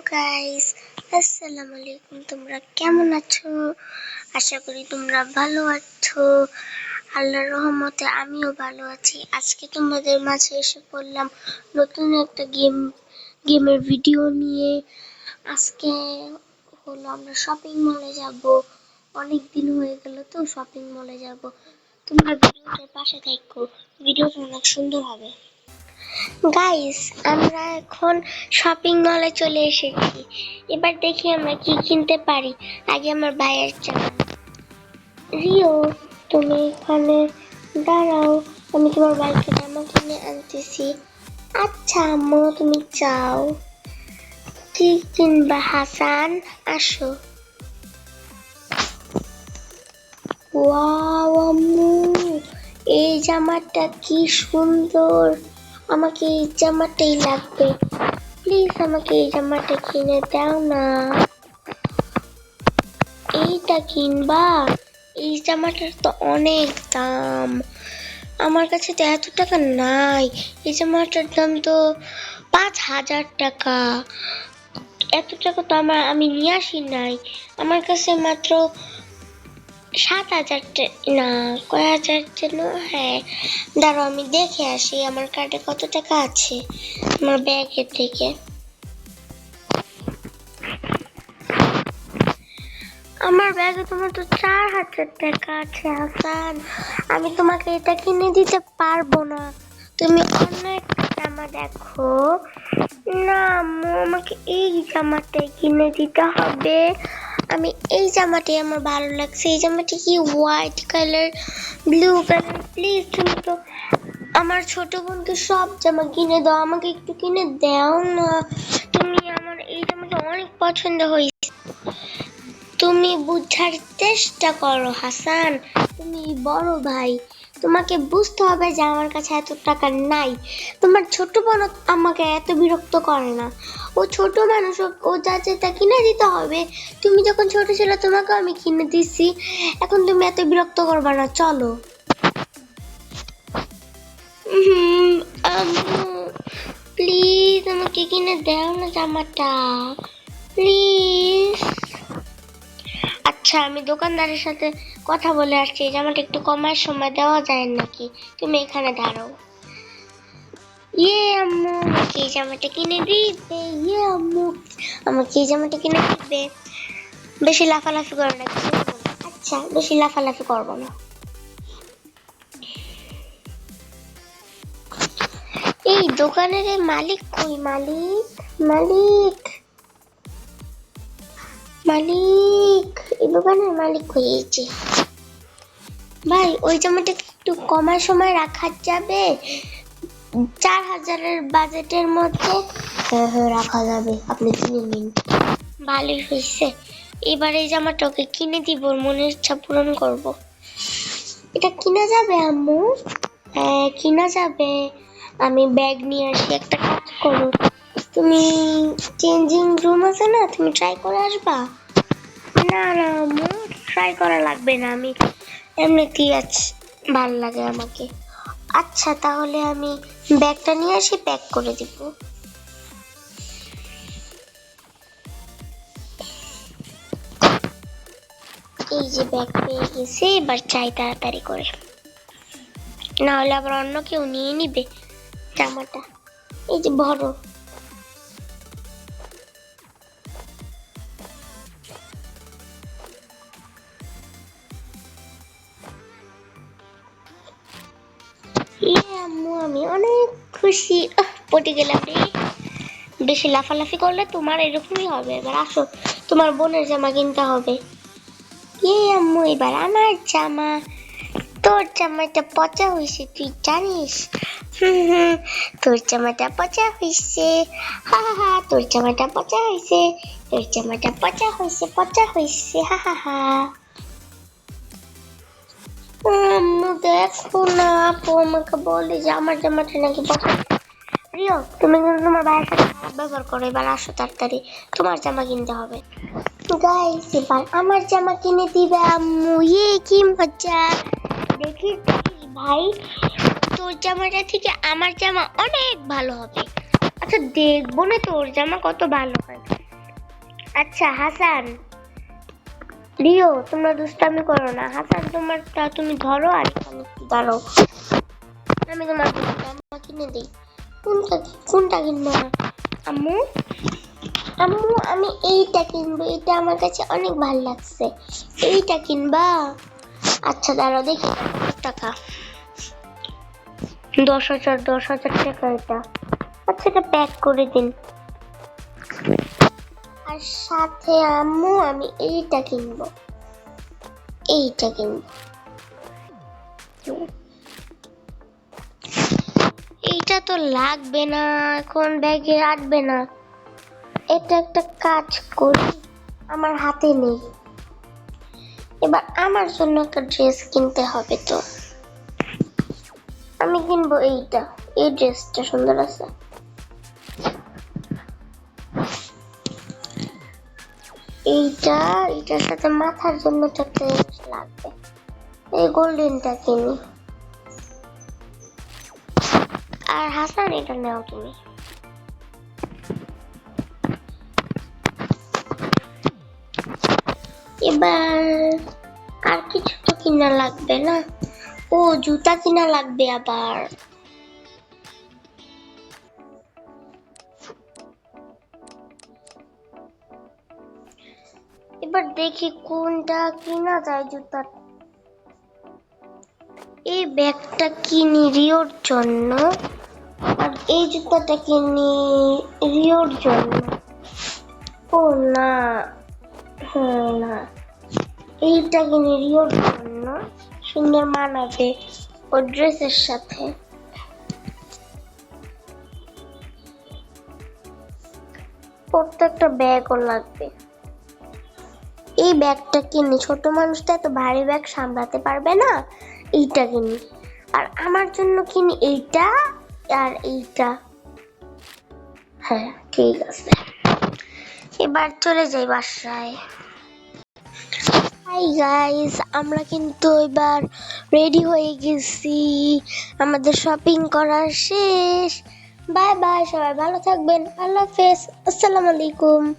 Guys আসসালামু আলাইকুম। তোমরা কেমন আছো? আশা করি তোমরা ভালো আছো। আল্লাহর রহমতে আমিও ভালো আছি। আজকে তোমাদের মাঝে এসে পড়লাম নতুন একটা গেম, গেমের ভিডিও নিয়ে। আজকে হলো আমরা শপিং মলে যাব। অনেক দিন হয়ে গেল তো শপিং মলে যাব। তোমরা ভিডিওটার পাশে থাকো। ভিডিওটা অনেক সুন্দর হবে। গাইস আমরা এখন শপিং মলে চলে এসেছি। এবার দেখি আমরা কি কিনতে পারি। আগে আমার ভাইয়ের জামা রিও, তুমি এখানে দাঁড়াও। আমি তোমার ভাইকে জামা কিনে আনতেছি। আচ্ছা আম্মু, তুমি চাও কি কিনবা, হাসান? আসো। ওয়াও আম্মু, এই জামাটা কি সুন্দর। আমাকে এই জামাটাই লাগবে। প্লিজ আমাকে এই জামাটা কিনে দাও না। এইটা কিনবা? এই জামাটার তো অনেক দাম। আমার কাছে তো এত টাকা নাই। এই জামাটার দাম তো পাঁচ হাজার টাকা। এত টাকা তো আমার আমি নিয়ে আসি নাই। আমার কাছে মাত্র সাত হাজার না, কয় হাজার যেন হ্যাঁ। দাঁড়াও, আমি দেখে আসি, আমার কার্ডে কত টাকা আছে? আমার ব্যাগের থেকে। আমার ব্যাগে তোমার তো চার হাজার টাকা আছে, হাসান। আমি তোমাকে এটা কিনে দিতে পারব না। তুমি অন্য একটা জামা দেখো। না, আম্মু, আমাকে এই জামাটাই কিনে দিতে হবে। আমি এই জামাটাই আমার ভালো লাগছে। এই জামাটি কি white colour blue colour please তুমি তো আমার ছোট বোনকে সব জামা কিনে দাও। আমাকে একটু কিনে দাও না। তুমি আমার এই জামাটা অনেক পছন্দ হয়েছে। তুমি বুঝার চেষ্টা করো, হাসান। তুমি বড় ভাই। তোমাকে বুঝতে হবে যে আমার কাছে এত টাকা নাই। তোমার ছোট বোন আমাকে এত বিরক্ত করে না। ও ছোট মানুষ, ও- যা তা কিনে দিতে হবে। তুমি যখন ছোট ছিল, তোমাকে আমি কিনে দিছি। এখন তুমি এত বিরক্ত করবে না, চলো। প্লিজ আমাকে কিনে দাও না জামাটা। প্লিজ আচ্ছা আমি দোকানদারের সাথে কথা বলে আসছি। জামাটা একটু কমার সময় দেওয়া যায় নাকি? তুমি এখানে দাঁড়াও। ইয়ে আম্মু, আমাকে এই জামাটা কিনে দিবে ইয়ে আম্মু। আমাকে এই জামাটা কিনে দিবে বেশি লাফালাফি করো না না। আচ্ছা বেশি লাফালাফি করব না। এই দোকানের মালিক কই? মালিক? মালিক? মালিক? এই দোকানের মালিক যে ভাই, ওই জামাটা একটু কমার সময় রাখা যাবে? চার হাজারের বাজেটের মধ্যে? হ্যাঁ হ্যাঁ রাখা যাবে। আপনি কিনে নিন। ভালোই হয়েছে। এবার এই জামাটা কিনে দিব, মনের ইচ্ছা পূরণ করব। এটা কিনা যাবে, আম্মু? হ্যাঁ কিনা যাবে। আমি ব্যাগ নিয়ে আসি, একটা কাজ করো। তুমি চেঞ্জিং রুম আছে না? তুমি ট্রাই করে আসবা? না না ট্রাই করা লাগবে না, আমি এমনিতেই আছি ভালো লাগে আমাকে। আচ্ছা তাহলে আমি ব্যাগটা নিয়ে আসি প্যাক করে দিব। এই যে ব্যাগ পেয়ে গেছি, এবার চাই তাড়াতাড়ি করে। না হলে আবার অন্য কেউ নিয়ে নিবে জামাটা। এই যে বড়। আম্মু, আমি অনেক খুশি। পটে গেলাম রে। বেশি লাফালাফি করলে তোমার এরকমই হবে। এবার আসো, তোমার বোনের জামা কিনতে হবে। ইয়ে আম্মু, এবার আমার জামা। তোর জামাটা পচা হয়েছে, তুই জানিস? তোর জামাটা পচা হয়েছে। হা হা হা, তোর জামাটা পচা হয়েছে। তোর জামাটা পচা হয়েছে পচা হয়েছে। হা হা হা। আম্মু দেখো না, আপু, আমাকে বলে যে আমার জামাটা নাকি পছন্দ প্রিয়, তুমি কিন্তু তোমার ভাইয়ের সাথে খারাপ ব্যবহার করো, এবার আসো তাড়াতাড়ি, তোমার জামা কিনতে হবে। গাইস এবার আমার জামা কিনে দিবে আম্মু ইয়ে কি মজা। দেখিস ভাই, তোর জামাটা থেকে আমার জামা অনেক ভালো হবে। আচ্ছা দেখব না তোর জামা কত ভালো হয়। আচ্ছা হাসান। রিও তোমরা দুষ্টামি করো না। হাসান, তোমারটা তুমি ধরো আর এখানে দাঁড়াও। আমি তোমার কিনে দিই। কোনটা কোনটা কিনবো আম্মু? আম্মু, আমি এইটা কিনবো। এটা আমার কাছে অনেক ভালো লাগছে। এইটা কিনবা? আচ্ছা দাঁড়াও, দেখি। টাকা। দশ হাজার দশ হাজার টাকা এটা। আচ্ছা এটা প্যাক করে দিন। আর সাথে আম্মু, আমি এইটা কিনবো। এইটা কিনবো। এইটা তো লাগবে না এখন ব্যাগে রাখবে না। এটা একটা কাজ করি, আমার হাতে নেই। এবার আমার জন্য একটা ড্রেস কিনতে হবে তো। আমি কিনবো এইটা, এই ড্রেসটা সুন্দর আছে। এইটা, এইটার সাথে মাথার জন্য একটা জিনিস লাগবে। এই গোল্ডেনটা কিনি। আর হাসান, এটা নাও তুমি। এবার আর কিছু তো কিনা লাগবে না। ও, জুতা কিনা লাগবে আবার। দেখি কোনটা কিনা যায় জুতা এই ব্যাগটা কিনি রিওর জন্য, আর এই জুতাটা কিনি রিওর জন্য। ও না হ্যাঁ না। এইটা কিনি রিওর জন্য, সুন্দর মানাবে ও ড্রেসের সাথে। প্রত্যেকটা ব্যাগও লাগবে। এই ব্যাগটা কিনি ছোট মানুষটা এত ভারী ব্যাগ সামলাতে পারবে না। এইটা কিনি। আর আমার জন্য কিনি এইটা আর এইটা। হ্যাঁ ঠিক আছে। এবার চলে যাই বাসায়। হাই গাইস আমরা কিন্তু এবার রেডি হয়ে গেছি। আমাদের শপিং করা শেষ। বাই বাই সবাই ভালো থাকবেন। আল্লাহ হাফেজ। আসসালামু আলাইকুম।